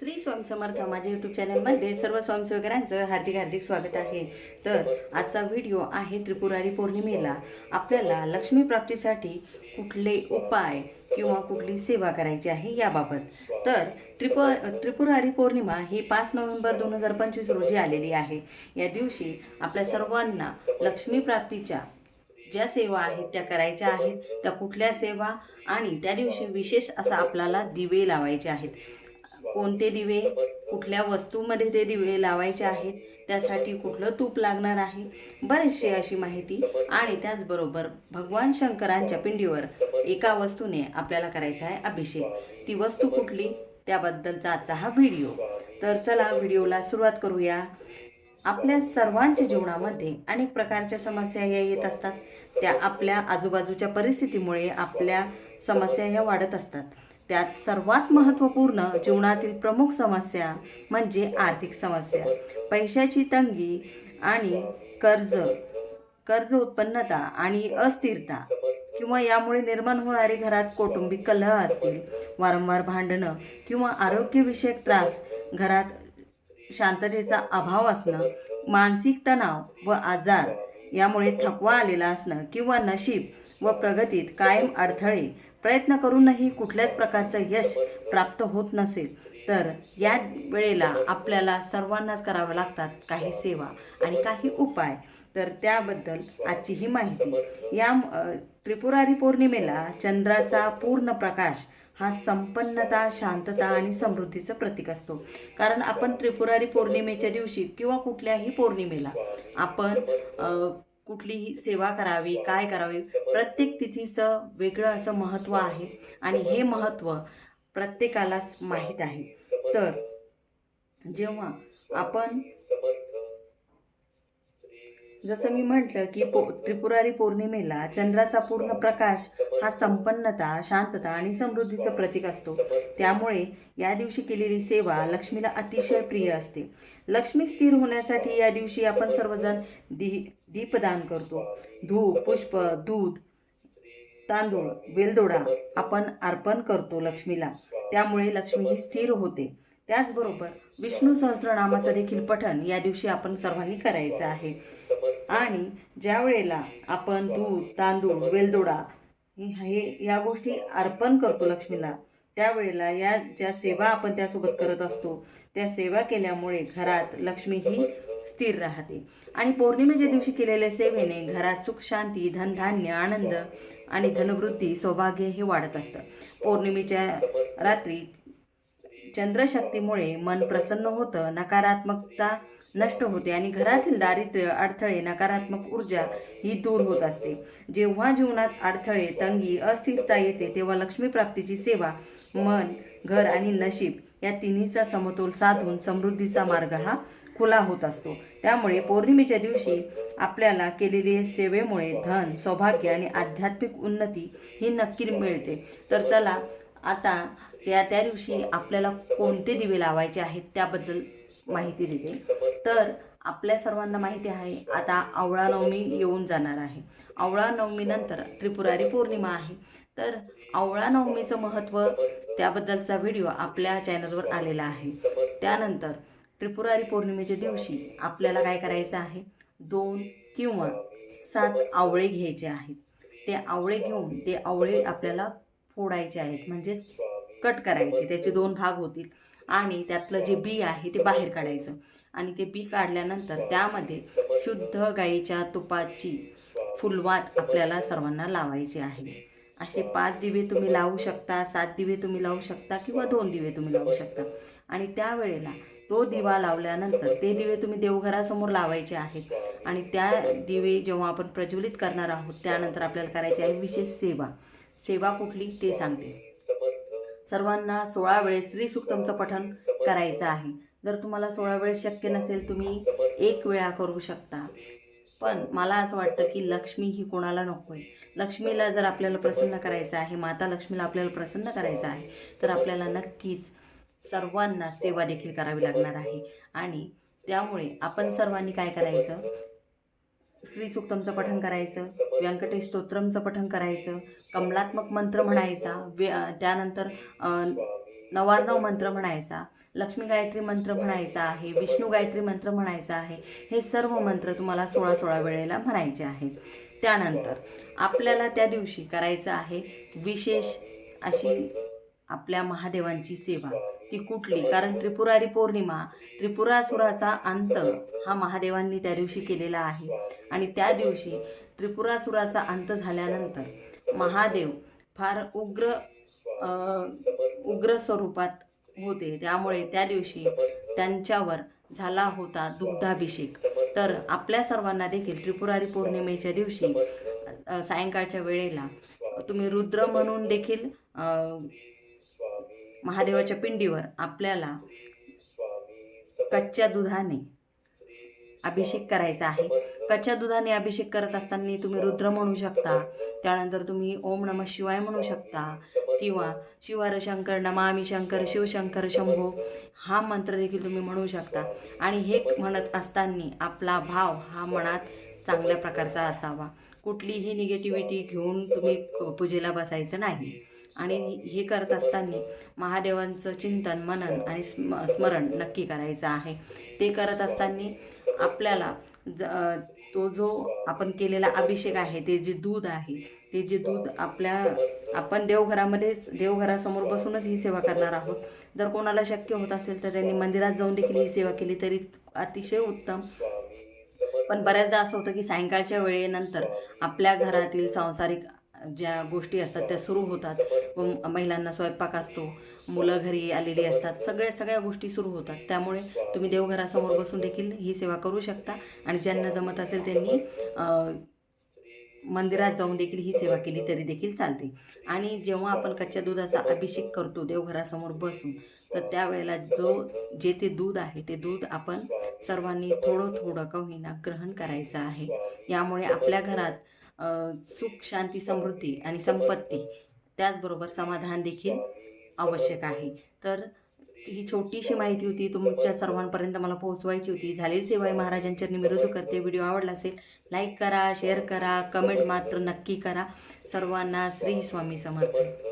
श्री स्वामी समर्थ माझ्या यूट्यूब चॅनलमध्ये सर्व स्वयंसेवकरांचं हार्दिक हार्दिक स्वागत आहे. तर आजचा व्हिडिओ आहे त्रिपुरारी पौर्णिमेला. आपल्याला लक्ष्मी प्राप्तीसाठी कुठले उपाय किंवा कुठली सेवा करायची आहे याबाबत. तर त्रिपु त्रिपुरारी पौर्णिमा ही पाच नोव्हेंबर दोन हजार पंचवीस रोजी आलेली आहे. या दिवशी आपल्या सर्वांना लक्ष्मी प्राप्तीच्या ज्या सेवा आहेत त्या करायच्या आहेत त्या कुठल्या सेवा आणि त्या दिवशी विशेष असं आपल्याला दिवे लावायचे आहेत. कोणते दिवे कुठल्या वस्तूमध्ये ते दिवे लावायचे आहेत त्यासाठी कुठलं तूप लागणार आहे? बरेचशी अशी माहिती आणि त्याचबरोबर भगवान शंकरांच्या पिंडीवर एका वस्तूने आपल्याला करायचा आहे अभिषेक. ती वस्तू कुठली? त्याबद्दलचा आजचा हा व्हिडिओ. तर चला व्हिडिओला सुरुवात करूया. आपल्या सर्वांच्या जीवनामध्ये अनेक प्रकारच्या समस्या या येत असतात. त्या आपल्या आजूबाजूच्या परिस्थितीमुळे आपल्या समस्या ह्या वाढत असतात. त्यात सर्वात महत्त्वपूर्ण जीवनातील प्रमुख समस्या म्हणजे आर्थिक समस्या. पैशाची तंगी आणि कर्ज कर्ज उत्पन्नता आणि अस्थिरता किंवा यामुळे निर्माण होणारे घरात कौटुंबिक कलह असतील वारंवार भांडणं किंवा आरोग्यविषयक त्रास घरात शांततेचा अभाव असणं मानसिक तणाव व आजार यामुळे थकवा आलेला असणं किंवा नशीब व प्रगतीत कायम अडथळे. प्रयत्न करूनही कुठल्याच प्रकारचं यश प्राप्त होत नसेल तर या वेळेला आपल्याला सर्वांनाच करावं लागतात काही सेवा आणि काही उपाय. तर त्याबद्दल आजची ही माहिती. या त्रिपुरारी पौर्णिमेला चंद्राचा पूर्ण प्रकाश हा संपन्नता शांतता आणि समृद्धीचं प्रतीक असतो. कारण आपण त्रिपुरारी पौर्णिमेच्या दिवशी किंवा कुठल्याही पौर्णिमेला आपण कुठलीही सेवा करावी काय करावे प्रत्येक तिथीचं वेगळं असं महत्त्व आहे. आणि हे महत्त्व प्रत्येकालाच माहीत आहे. तर जेव्हा आपण जसं मी म्हटलं की पो त्रिपुरारी पौर्णिमेला चंद्राचा पूर्ण प्रकाश हा संपन्नता शांतता आणि समृद्धीचं प्रतीक असतो. त्यामुळे या दिवशी केलेली सेवा लक्ष्मीला अतिशय प्रिय असते. लक्ष्मी स्थिर होण्यासाठी या दिवशी आपण सर्वजण दी दीपदान करतो. धूप पुष्प दूध तांदूळ वेलदोडा आपण अर्पण करतो लक्ष्मीला. त्यामुळे लक्ष्मी ही स्थिर होते. त्याचबरोबर विष्णू सहस्रनामाचं देखील पठण या दिवशी आपण सर्वांनी करायचं आहे. आणि ज्या वेळेला आपण दूध तांदूळ वेलदोडा हे या गोष्टी अर्पण करतो लक्ष्मीला त्यावेळेला या ज्या सेवा आपण त्यासोबत करत असतो त्या सेवा केल्यामुळे घरात लक्ष्मी ही स्थिर राहते. आणि पौर्णिमेच्या दिवशी केलेल्या सेवेने घरात सुख शांती धनधान्य आनंद आणि धनवृद्धी सौभाग्य हे वाढत असतं. पौर्णिमेच्या रात्री चंद्रशक्तीमुळे मन प्रसन्न होतं नकारात्मकता नष्ट होते आणि घरातील दारिद्र्य अडथळे नकारात्मक ऊर्जा ही दूर होत असते. जेव्हा जीवनात अडथळे तंगी अस्थिरता येते तेव्हा लक्ष्मी प्राप्तीची सेवा मन घर आणि नशीब या तिन्हीचा समतोल साधून समृद्धीचा मार्ग हा खुला होत असतो. त्यामुळे पौर्णिमेच्या दिवशी आपल्याला केलेली सेवेमुळे धन सौभाग्य आणि आध्यात्मिक उन्नती ही नक्की मिळते. तर चला आता या त्या दिवशी आपल्याला कोणते दिवे लावायचे आहेत त्याबद्दल माहिती देते. तर आपल्या सर्वांना माहिती आहे आता आवळा नवमी येऊन जाणार आहे. आवळा नवमीनंतर त्रिपुरारी पौर्णिमा आहे. तर आवळा नवमीचं महत्त्व त्याबद्दलचा व्हिडिओ आपल्या चॅनलवर आलेला आहे. त्यानंतर त्रिपुरारी पौर्णिमेच्या दिवशी आपल्याला काय करायचं आहे? दोन किंवा सात आवळे घ्यायचे आहेत. ते आवळे घेऊन ते आवळे आपल्याला फोडायचे आहेत. म्हणजेच कट करायचे त्याचे दोन भाग होतील. आणि त्यातलं जे बी आहे ते बाहेर काढायचं. आणि ते बी काढल्यानंतर त्यामध्ये शुद्ध गाईच्या तुपाची फुलवात आपल्याला सर्वांना लावायची आहे. असे पाच दिवे तुम्ही लावू शकता सात दिवे तुम्ही लावू शकता किंवा दोन दिवे तुम्ही लावू शकता. आणि त्यावेळेला तो दिवा लावल्यानंतर ते दिवे तुम्ही देवघरासमोर लावायचे आहेत. आणि त्या दिवे जेव्हा आपण प्रज्वलित करणार आहोत त्यानंतर आपल्याला करायची आहे विशेष सेवा. सेवा कुठली? ते सांगते. सर्वांना सोळा वेळेस श्री सुक्तमचं करायचं आहे. जर तुम्हाला सोळा वेळेस शक्य नसेल तुम्ही एक वेळा करू शकता. पण मला असं वाटतं की लक्ष्मी ही कोणाला नको आहे लक्ष्मीला जर आपल्याला प्रसन्न करायचं आहे माता लक्ष्मीला आपल्याला प्रसन्न करायचं आहे तर आपल्याला नक्कीच सर्वांना सेवा देखील करावी लागणार आहे. आणि त्यामुळे आपण सर्वांनी काय करायचं? श्री सुक्तमचं पठण करायचं व्यंकटेश स्तोत्रमचं पठण करायचं कमलात्मक मंत्र म्हणायचा व्य त्यानंतर नवार्णव मंत्र म्हणायचा लक्ष्मी गायत्री मंत्र म्हणायचा आहे विष्णू गायत्री मंत्र म्हणायचा आहे हे सर्व मंत्र तुम्हाला सोळा सोळा वेळेला म्हणायचे आहेत. त्यानंतर आपल्याला त्या दिवशी करायचं आहे विशेष अशी आपल्या महादेवांची सेवा. ती कुठली? कारण त्रिपुरारी पौर्णिमा त्रिपुरासुराचा अंत हा महादेवांनी त्या दिवशी केलेला आहे. आणि त्या दिवशी त्रिपुरासुराचा अंत झाल्यानंतर महादेव फार उग्र उग्र स्वरूपात होते. त्यामुळे त्या दिवशी त्यांच्यावर झाला होता दुग्धाभिषेक. तर आपल्या सर्वांना देखील त्रिपुरारी पौर्णिमेच्या दिवशी सायंकाळच्या वेळेला तुम्ही रुद्र म्हणून देखील महादेवाच्या पिंडीवर आपल्याला कच्च्या दुधाने अभिषेक करायचा आहे. कच्च्या दुधाने अभिषेक करत असताना तुम्ही रुद्र म्हणू शकता त्यानंतर तुम्ही ओम नम शिवाय म्हणू शकता किंवा शिवार शंकर नमामी शंकर शिवशंकर शंभो हा मंत्र देखील तुम्ही म्हणू शकता. आणि हे म्हणत असताना आपला भाव हा मनात चांगल्या प्रकारचा असावा. कुठलीही निगेटिव्हिटी घेऊन तुम्ही पूजेला बसायचं नाही. आणि हे करत असताना महादेवांचं चिंतन मनन आणि स्म स्मरण नक्की करायचं आहे. ते करत असताना आपल्याला ज तो जो आपण केलेला अभिषेक आहे ते जे दूध आहे ते जे दूध आपल्या आपण देवघरामध्येच देवघरासमोर बसूनच ही सेवा करणार आहोत. जर कोणाला शक्य होत असेल तर त्यांनी मंदिरात जाऊन देखील ही सेवा केली तरी अतिशय उत्तम. पण बऱ्याचदा असं होतं की सायंकाळच्या वेळेनंतर आपल्या घरातील सांसारिक ज्या गोष्टी असतात त्या सुरू होतात. व महिलांना स्वयंपाक असतो मुलं घरी आलेली असतात सगळ्या सगळ्या गोष्टी सुरू होतात. त्यामुळे तुम्ही देवघरासमोर बसून देखील ही सेवा करू शकता आणि ज्यांना जमत असेल त्यांनी मंदिरात जाऊन देखील ही सेवा केली तरी देखील चालते. आणि जेव्हा आपण कच्च्या दुधाचा अभिषेक करतो देवघरासमोर बसून तर त्यावेळेला जो जे ते दूध आहे ते दूध आपण सर्वांनी थोडं थोडं का होईना ग्रहण करायचं आहे. यामुळे आपल्या घरात सुख शांती समृद्धी आणि संपत्ती त्याचबरोबर समाधान देखील आवश्यक आहे. तर ही छोटीशी माहिती होती तुमच्या सर्वांपर्यंत मला पोहोचवायची होती. झालेली सेवा आहे महाराजांच्या मी रुजू करते. व्हिडिओ आवडला असेल लाईक करा शेअर करा कमेंट मात्र नक्की करा. सर्वांना श्री स्वामी समर्थ.